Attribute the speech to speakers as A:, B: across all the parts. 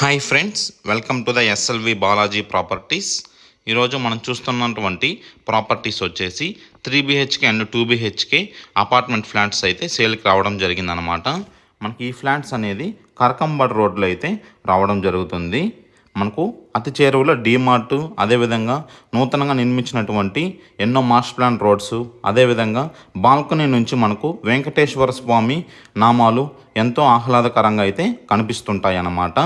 A: Hi friends welcome to the SLV Balaji properties ఈరోజు మనం చూస్తున్నటువంటి ప్రాపర్టీస్ వచ్చేసి three BHK and two BHK apartment flats అయితే సేల్కి రావడం జరిగిందనమాట మనకి ఈ ఫ్లాట్స్ అనేది కరకంబడ్ రోడ్లో అయితే రావడం జరుగుతుంది. మనకు అతి చేరువలో డీమార్ట్ అదేవిధంగా నూతనంగా నిర్మించినటువంటి ఎన్నో మాస్టర్ ప్లాన్ రోడ్స్ అదేవిధంగా బాల్కనీ నుంచి మనకు వెంకటేశ్వర స్వామి నామాలు ఎంతో ఆహ్లాదకరంగా అయితే కనిపిస్తుంటాయి అన్నమాట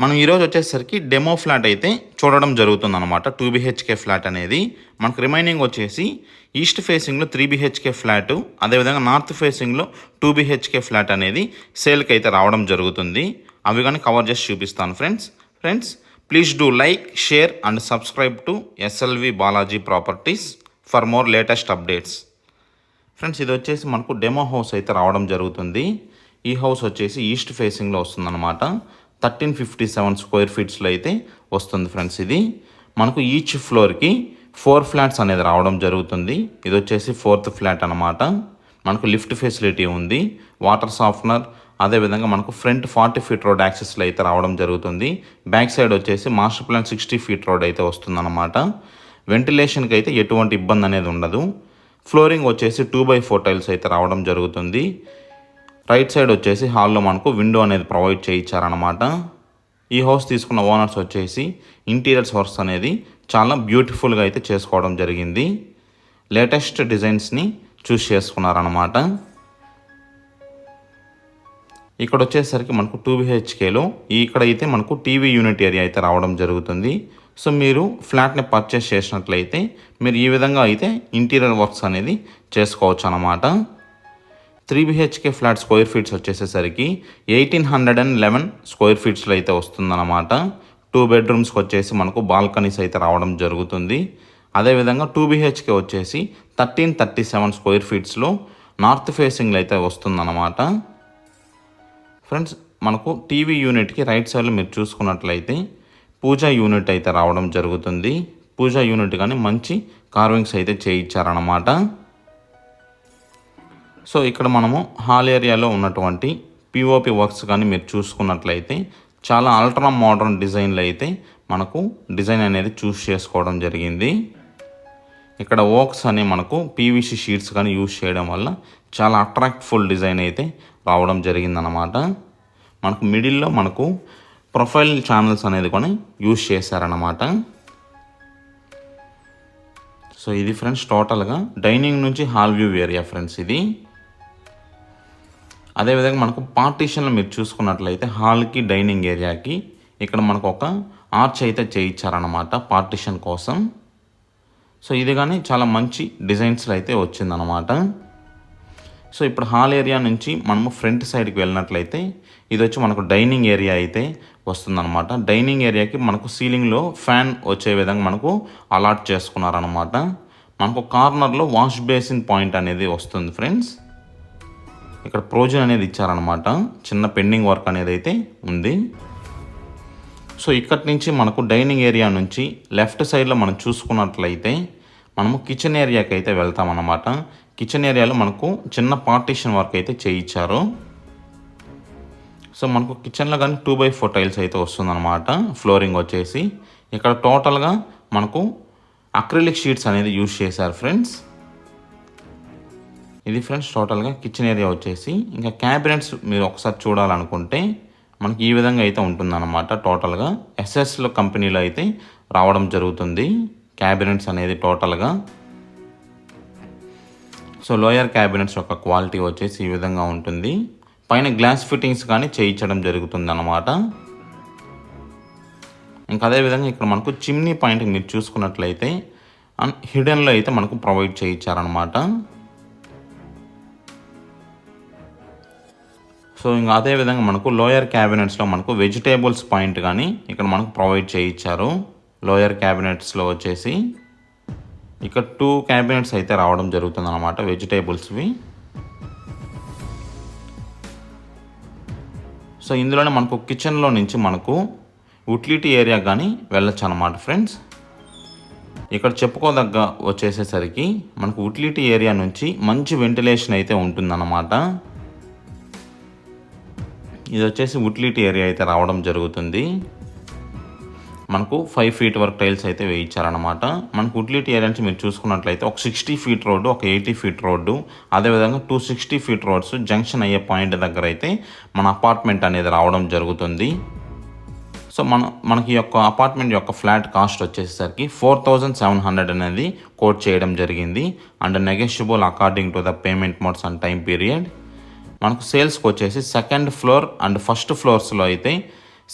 A: మనం ఈరోజు వచ్చేసరికి డెమో ఫ్లాట్ అయితే చూడడం జరుగుతుంది అనమాట టూ బిహెచ్కే ఫ్లాట్ అనేది. మనకు రిమైనింగ్ వచ్చేసి ఈస్ట్ ఫేసింగ్లో త్రీ బిహెచ్కే ఫ్లాట్ అదేవిధంగా నార్త్ ఫేసింగ్లో టూ బిహెచ్కే ఫ్లాట్ అనేది సేల్కి అయితే రావడం జరుగుతుంది. అవి కానీ కవర్ చేసి చూపిస్తాను friends friends please do like share and subscribe to SLV Balaji properties for more latest updates friends ఇది వచ్చేసి మనకు డెమో హౌస్ అయితే రావడం జరుగుతుంది. ఈ హౌస్ వచ్చేసి ఈస్ట్ ఫేసింగ్లో వస్తుందన్నమాట. థర్టీన్ ఫిఫ్టీ సెవెన్ స్క్వేర్ ఫీట్స్లో అయితే వస్తుంది ఫ్రెండ్స్ ఇది. మనకు ఈచ్ ఫ్లోర్కి ఫోర్ ఫ్లాట్స్ అనేది రావడం జరుగుతుంది. ఇది వచ్చేసి ఫోర్త్ ఫ్లాట్ అనమాట మనకు లిఫ్ట్ ఫెసిలిటీ ఉంది. వాటర్ సాఫ్ట్నర్ అదేవిధంగా మనకు ఫ్రంట్ ఫార్టీ ఫీట్ రోడ్ యాక్సెస్లో అయితే రావడం జరుగుతుంది. బ్యాక్ సైడ్ వచ్చేసి master plan sixty feet road అయితే వస్తుందన్నమాట. వెంటిలేషన్కి అయితే ఎటువంటి ఇబ్బంది అనేది ఉండదు. ఫ్లోరింగ్ వచ్చేసి టూ బై ఫోర్ టైల్స్ అయితే రావడం జరుగుతుంది. రైట్ సైడ్ వచ్చేసి హాల్లో మనకు విండో అనేది ప్రొవైడ్ చేయించారనమాట ఈ హౌస్ తీసుకున్న ఓనర్స్ వచ్చేసి ఇంటీరియర్స్ వర్క్స్ అనేది చాలా బ్యూటిఫుల్గా అయితే చేసుకోవడం జరిగింది. లేటెస్ట్ డిజైన్స్ని చూస్ చేసుకున్నారనమాట ఇక్కడ వచ్చేసరికి మనకు టూ బిహెచ్కేలో ఇక్కడ అయితే మనకు టీవీ యూనిట్ ఏరియా అయితే రావడం జరుగుతుంది. సో మీరు ఫ్లాట్ని పర్చేస్ చేసినట్లయితే మీరు ఈ విధంగా అయితే ఇంటీరియర్ వర్క్స్ అనేది చేసుకోవచ్చు అన్నమాట three BHK flat square feets వచ్చేసేసరికి eighteen hundred and eleven square ఫీట్స్లో అయితే వస్తుందన్నమాట. టూ బెడ్రూమ్స్కి వచ్చేసి మనకు బాల్కనీస్ అయితే రావడం జరుగుతుంది. అదేవిధంగా టూ బిహెచ్కే వచ్చేసి థర్టీన్ థర్టీ సెవెన్ స్క్వేర్ ఫీట్స్లో నార్త్ ఫేసింగ్లో అయితే వస్తుందన్నమాట. ఫ్రెండ్స్ మనకు టీవీ యూనిట్కి రైట్ సైడ్లో మీరు చూసుకున్నట్లయితే పూజా యూనిట్ అయితే రావడం జరుగుతుంది. పూజా యూనిట్ కానీ మంచి కార్వింగ్స్ అయితే చేయించారన్నమాట. సో ఇక్కడ మనము హాల్ ఏరియాలో ఉన్నటువంటి పిఓపి వర్క్స్ కానీ మీరు చూసుకున్నట్లయితే చాలా అల్ట్రా మోడర్న్ డిజైన్లు అయితే మనకు డిజైన్ అనేది చూస్ చేసుకోవడం జరిగింది. ఇక్కడ ఓక్స్ అనే మనకు పీవీసీ షీట్స్ కానీ యూజ్ చేయడం వల్ల చాలా అట్రాక్ట్ఫుల్ డిజైన్ అయితే రావడం జరిగిందనమాట మనకు మిడిల్లో మనకు ప్రొఫైల్ ఛానల్స్ అనేది కూడా యూజ్ చేశారనమాట సో ఇది ఫ్రెండ్స్ టోటల్గా డైనింగ్ నుంచి హాల్ వ్యూ ఏరియా ఫ్రెండ్స్ ఇది. అదేవిధంగా మనకు పార్టీషన్లో మీరు చూసుకున్నట్లయితే హాల్కి డైనింగ్ ఏరియాకి ఇక్కడ మనకు ఒక ఆర్చ్ అయితే చేయించారనమాట పార్టీషన్ కోసం. సో ఇది కానీ చాలా మంచి డిజైన్స్లో అయితే వచ్చిందనమాట సో ఇప్పుడు హాల్ ఏరియా నుంచి మనము ఫ్రంట్ సైడ్కి వెళ్ళినట్లయితే ఇది వచ్చి మనకు డైనింగ్ ఏరియా అయితే వస్తుందన్నమాట. డైనింగ్ ఏరియాకి మనకు సీలింగ్లో ఫ్యాన్ వచ్చే విధంగా మనకు అలాట్ చేసుకున్నారనమాట మనకు కార్నర్లో వాష్ బేసిన్ పాయింట్ అనేది వస్తుంది ఫ్రెండ్స్ ఇక్కడ ప్రోజన్ అనేది ఇచ్చారనమాట చిన్న పెండింగ్ వర్క్ అనేది అయితే ఉంది. సో ఇక్కడి నుంచి మనకు డైనింగ్ ఏరియా నుంచి లెఫ్ట్ సైడ్లో మనం చూసుకున్నట్లయితే మనము కిచెన్ ఏరియాకి అయితే వెళ్తామన్నమాట. కిచెన్ ఏరియాలో మనకు చిన్న పార్టీషన్ వర్క్ అయితే చేయించారు. సో మనకు కిచెన్లో కానీ టూ బై ఫోర్ టైల్స్ అయితే వస్తుందన్నమాట. ఫ్లోరింగ్ వచ్చేసి. ఇక్కడ టోటల్గా మనకు అక్రిలిక్ షీట్స్ అనేది యూజ్ చేశారు ఫ్రెండ్స్. ఇది ఫ్రెండ్స్ టోటల్గా కిచెన్ ఏరియా వచ్చేసి ఇంకా క్యాబినెట్స్ మీరు ఒకసారి చూడాలనుకుంటే మనకి ఈ విధంగా అయితే ఉంటుందన్నమాట. టోటల్గా ఎస్ఎస్లో కంపెనీలో అయితే రావడం జరుగుతుంది. క్యాబినెట్స్ అనేది టోటల్గా. సో లోయర్ క్యాబినెట్స్ యొక్క క్వాలిటీ వచ్చేసి ఈ విధంగా ఉంటుంది. పైన గ్లాస్ ఫిట్టింగ్స్ కానీ చేయించడం జరుగుతుంది అన్నమాట ఇంకా అదేవిధంగా ఇక్కడ మనకు చిమ్నీ పాయింట్ మీరు చూసుకున్నట్లయితే హిడెన్లో అయితే మనకు ప్రొవైడ్ చేయించారనమాట సో ఇంకా అదేవిధంగా మనకు లోయర్ క్యాబినెట్స్లో మనకు వెజిటేబుల్స్ పాయింట్ కానీ ఇక్కడ మనకు ప్రొవైడ్ చేయించారు. లోయర్ క్యాబినెట్స్లో వచ్చేసి ఇక్కడ టూ క్యాబినెట్స్ అయితే రావడం జరుగుతుంది అనమాట వెజిటేబుల్స్వి. సో ఇందులోనే మనకు కిచెన్లో నుంచి మనకు ఉట్లిటీ ఏరియా కానీ వెళ్ళొచ్చు అనమాట ఫ్రెండ్స్. ఇక్కడ చెప్పుకోదగ్గ వచ్చేసేసరికి మనకు ఉట్లిటీ ఏరియా నుంచి మంచి వెంటిలేషన్ అయితే ఉంటుందన్నమాట. ఇది వచ్చేసి ఉట్లిటీ ఏరియా అయితే రావడం జరుగుతుంది. మనకు ఫైవ్ ఫీట్ వరకు టైల్స్ అయితే వేయించారనమాట మనకు ఉట్లిటీ ఏరియా నుంచి మీరు చూసుకున్నట్లయితే ఒక సిక్స్టీ ఫీట్ రోడ్డు ఒక ఎయిటీ ఫీట్ రోడ్డు అదేవిధంగా two sixty feet roads junction అయ్యే పాయింట్ దగ్గర అయితే మన అపార్ట్మెంట్ అనేది రావడం జరుగుతుంది. సో మన మనకి యొక్క అపార్ట్మెంట్ యొక్క ఫ్లాట్ కాస్ట్ వచ్చేసరికి ఫోర్ థౌజండ్ సెవెన్ హండ్రెడ్ అనేది కోట్ చేయడం జరిగింది. And negotiable according to the payment modes and time period మనకు సేల్స్కి వచ్చేసి సెకండ్ ఫ్లోర్ అండ్ ఫస్ట్ ఫ్లోర్స్లో అయితే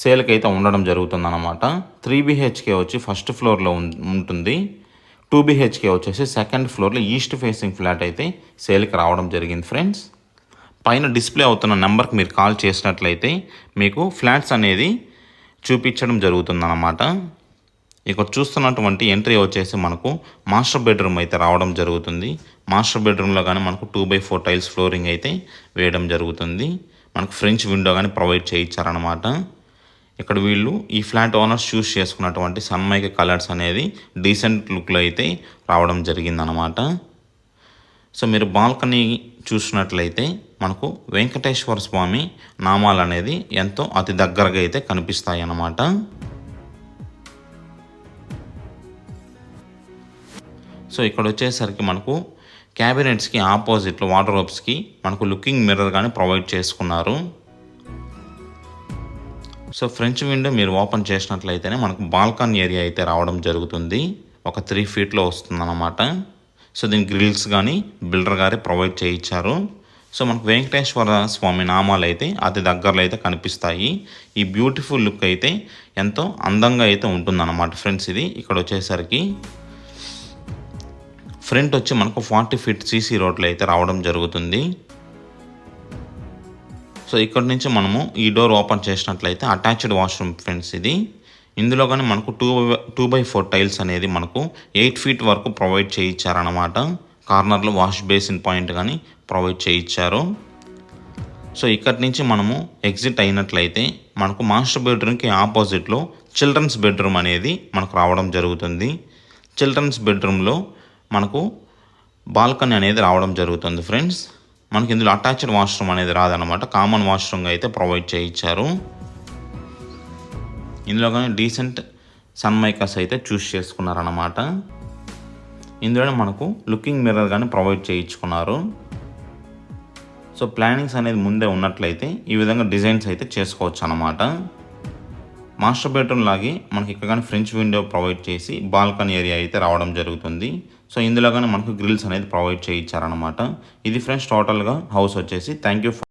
A: సేల్కి అయితే ఉండడం జరుగుతుంది అనమాట త్రీ బీహెచ్కే వచ్చి ఫస్ట్ ఫ్లోర్లో ఉంటుంది. టూ బీహెచ్కే వచ్చేసి సెకండ్ ఫ్లోర్లో ఈస్ట్ ఫేసింగ్ ఫ్లాట్ అయితే సేల్కి రావడం జరిగింది ఫ్రెండ్స్. పైన డిస్ప్లే అవుతున్న నెంబర్కి మీరు కాల్ చేసినట్లయితే మీకు ఫ్లాట్స్ అనేది చూపించడం జరుగుతుందన్నమాట. ఇక్కడ చూస్తున్నటువంటి ఎంట్రీ వచ్చేసి మనకు మాస్టర్ బెడ్రూమ్ అయితే రావడం జరుగుతుంది. మాస్టర్ బెడ్రూమ్లో కానీ మనకు two by four tiles flooring అయితే వేయడం జరుగుతుంది. మనకు ఫ్రెంచ్ విండో కానీ ప్రొవైడ్ చేయించారనమాట ఇక్కడ వీళ్ళు ఈ ఫ్లాట్ ఓనర్స్ చూస్ చేసుకున్నటువంటి సన్మైక కలర్స్ అనేది డీసెంట్ లుక్లో అయితే రావడం జరిగిందనమాట సో మీరు బాల్కనీ చూసినట్లయితే మనకు వెంకటేశ్వర స్వామి నామాలు అనేది ఎంతో అతి దగ్గరగా అయితే కనిపిస్తాయి అన్నమాట సో ఇక్కడ వచ్చేసరికి మనకు క్యాబినెట్స్కి ఆపోజిట్లో వాటర్ రోప్స్కి మనకు లుకింగ్ మిర్రర్ కానీ ప్రొవైడ్ చేసుకున్నారు. సో ఫ్రెంచ్ విండో మీరు ఓపెన్ చేసినట్లయితేనే మనకు బాల్కన్ ఏరియా అయితే రావడం జరుగుతుంది. ఒక త్రీ ఫీట్లో వస్తుందన్నమాట. సో దీని గ్రిల్స్ కానీ బిల్డర్ గారే ప్రొవైడ్ చేయించారు. సో మనకు వెంకటేశ్వర స్వామి నామాలు అయితే అతి దగ్గరలో అయితే కనిపిస్తాయి. ఈ బ్యూటిఫుల్ లుక్ అయితే ఎంతో అందంగా అయితే ఉంటుందన్నమాట ఫ్రెండ్స్ ఇది. ఇక్కడ వచ్చేసరికి ఫ్రంట్ వచ్చి మనకు ఫార్టీ ఫీట్ సీసీ రోడ్లు అయితే రావడం జరుగుతుంది. సో ఇక్కడ నుంచి మనము ఈ డోర్ ఓపెన్ చేసినట్లయితే అటాచ్డ్ వాష్రూమ్ ఫ్రెండ్స్ ఇది. ఇందులో కానీ మనకు two two by four tiles అనేది మనకు ఎయిట్ ఫీట్ వరకు ప్రొవైడ్ చేయించారనమాట కార్నర్లో వాష్ బేసిన్ పాయింట్ కానీ ప్రొవైడ్ చేయించారు. సో ఇక్కడి నుంచి మనము ఎగ్జిట్ అయినట్లయితే మనకు మాస్టర్ బెడ్రూమ్కి ఆపోజిట్లో చిల్డ్రన్స్ బెడ్రూమ్ అనేది మనకు రావడం జరుగుతుంది. చిల్డ్రన్స్ బెడ్రూమ్లో మనకు బాల్కనీ అనేది రావడం జరుగుతుంది ఫ్రెండ్స్. మనకి ఇందులో అటాచ్డ్ వాష్రూమ్ అనేది రాదనమాట కామన్ వాష్రూమ్ అయితే ప్రొవైడ్ చేయించారు. ఇందులో కానీ డీసెంట్ సన్మైకస్ అయితే చూస్ చేసుకున్నారన్నమాట. ఇందులోనే మనకు లుకింగ్ మిర్రర్ కానీ ప్రొవైడ్ చేయించుకున్నారు. సో ప్లానింగ్స్ అనేది ముందే ఉన్నట్లయితే ఈ విధంగా డిజైన్స్ అయితే చేసుకోవచ్చు అనమాట మాస్టర్ బెడ్రూమ్ లాగే మనకి ఇక్కడ కానీ ఫ్రెంచ్ విండో ప్రొవైడ్ చేసి బాల్కనీ ఏరియా అయితే రావడం జరుగుతుంది. సో ఇందులో కానీ మనకు గ్రిల్స్ అనేది ప్రొవైడ్ చేయించారనమాట ఇది ఫ్రెండ్స్ టోటల్గా హౌస్ వచ్చేసి థ్యాంక్ యూ